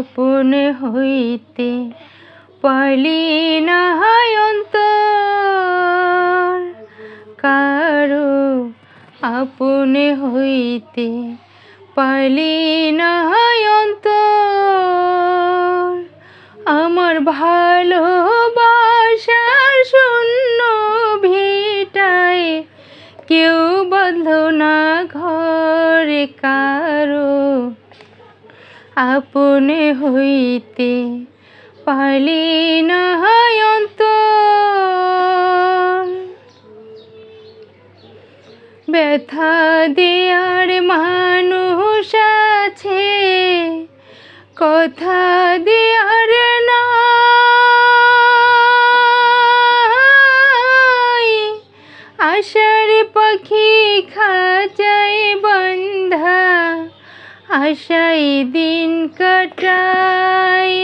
আপন হইতে পালি না অন্তর। কারও আপন হইতে পালি না অন্তর। আমার ভালোবাসার শূন্য ভিটায় কেউ বন্ধ না ঘরে কারও। আপনে হইতে পালি না ব্যথা দেয়ার মানুষ আছে, কথা দেয়ার নাই। আশার পাখি খাঁচায় বন্ধা আশাই দিন কাটাই।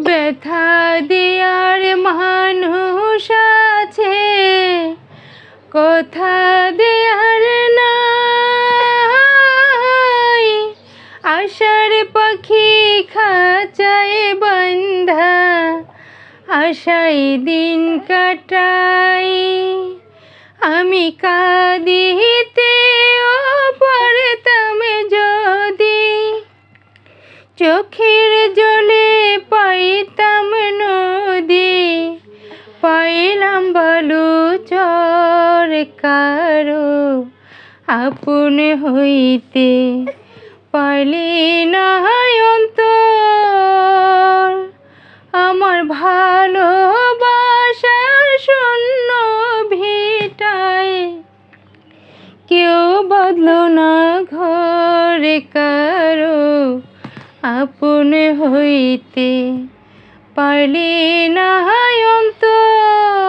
ব্যথা দেয়ার মানুষ আছে, কথা দেয়ার নাই। আশার পাখি খাঁচায় বন্ধা আশাই দিন কাটাই। আমি কাঁদিতে চোখের জলে পাইতাম নদী, পাইলাম বালু চর কারও আপন হইতে। পাইলি না আমার ভালোবাসার শূন্য ভিটায়। কেউ বদলো না ঘরে কারও আপন হইতে পারলি না অন্তর।